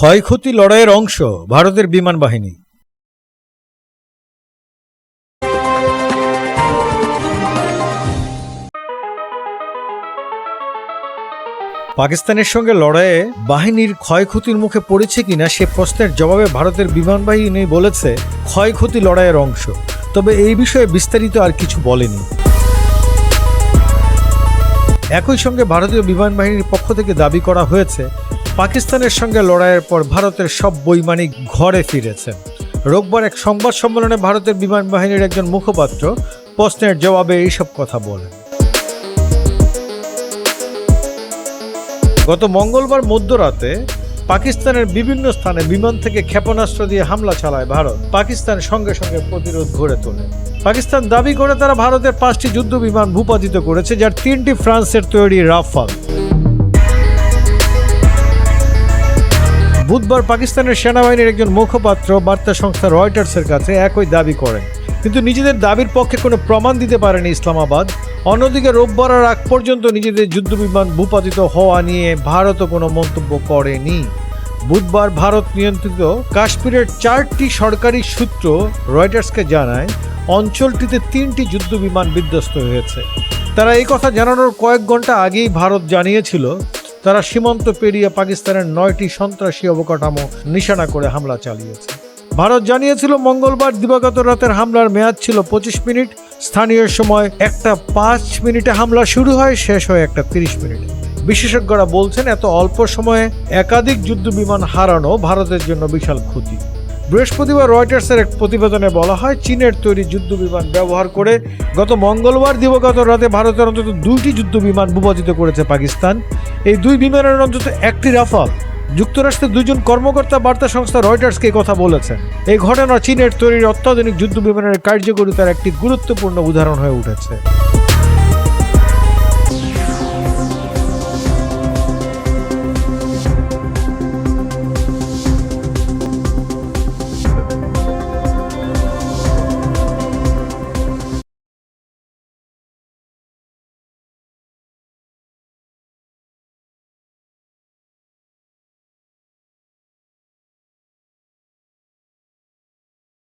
ক্ষয়ক্ষতি লড়াইয়ের অংশ ভারতের বিমান বাহিনী। পাকিস্তানের সঙ্গে লড়াইয়ে বাহিনীর ক্ষয়ক্ষতির মুখে পড়েছে কিনা সে প্রশ্নের জবাবে ভারতের বিমান বাহিনী বলেছে, ক্ষয়ক্ষতি লড়াইয়ের অংশ। তবে এই বিষয়ে বিস্তারিত আর কিছু বলেনি। একই সঙ্গে ভারতীয় বিমান বাহিনীর পক্ষ থেকে দাবি করা হয়েছে পাকিস্তানের সঙ্গে লড়াইয়ের পর ভারতের সব বৈমানিক ঘরে ফিরেছেন রোববার এক সংবাদ সম্মেলনে ভারতের বিমান বাহিনীর একজন মুখপাত্র প্রশ্নের জবাবে এইসব কথা বলেন। গত মঙ্গলবার মধ্যরাতে পাকিস্তানের বিভিন্ন স্থানে বিমান থেকে ক্ষেপণাস্ত্র দিয়ে হামলা চালায় ভারত। পাকিস্তান সঙ্গে সঙ্গে প্রতিরোধ গড়ে তোলে। পাকিস্তান দাবি করে তারা ভারতের পাঁচটি যুদ্ধ বিমান ভূপাতিত করেছে, যার তিনটি ফ্রান্সের তৈরি রাফাল। বুধবার পাকিস্তানের সেনাবাহিনীর একজন মুখপাত্র বার্তা সংস্থা রয়টার্সের কাছে একই দাবি করেন। কিন্তু নিজেদের দাবির পক্ষে কোনো প্রমাণ দিতে পারেনি ইসলামাবাদ। অন্যদিকে রোববার আর আগ পর্যন্ত নিজেদের যুদ্ধবিমান ভূপাতিত হওয়া নিয়ে ভারতও কোনো মন্তব্য করেনি। বুধবার ভারত নিয়ন্ত্রিত কাশ্মীরের চারটি সরকারি সূত্র রয়টার্সকে জানায়, অঞ্চলটিতে তিনটি যুদ্ধবিমান বিধ্বস্ত হয়েছে। তারা এই কথা জানানোর কয়েক ঘণ্টা আগেই ভারত জানিয়েছিল তারা সীমান্ত পেরিয়ে পাকিস্তানের নয়টি সন্ত্রাসী অবকাঠামো নিশানা করে হামলা চালিয়েছে। ভারত জানিয়েছিল মঙ্গলবার দিবাগত রাতের হামলার মেয়াদ ছিল পঁচিশ মিনিট। স্থানীয় সময় একটা পাঁচ মিনিটে হামলা শুরু হয়, শেষ হয় একটা তিরিশ মিনিটে। বিশেষজ্ঞরা বলছেন, এত অল্প সময়ে একাধিক যুদ্ধ বিমান হারানো ভারতের জন্য বিশাল ক্ষতি। বৃহস্পতিবার রয়টার্সের এক প্রতিবেদনে বলা হয়, চীনের তৈরি যুদ্ধ বিমান ব্যবহার করে গত মঙ্গলবার দিবগত রাতে ভারতের অন্তত দুইটি যুদ্ধ বিমান ভূপাতিত করেছে পাকিস্তান। এই দুই বিমানের অন্তত একটি রাফাল। যুক্তরাষ্ট্রের দুজন কর্মকর্তা বার্তা সংস্থা রয়টার্সকে কথা বলেছেন। এই ঘটনা চীনের তৈরির অত্যাধুনিক যুদ্ধ বিমানের কার্যকরিতার একটি গুরুত্বপূর্ণ উদাহরণ হয়ে উঠেছে।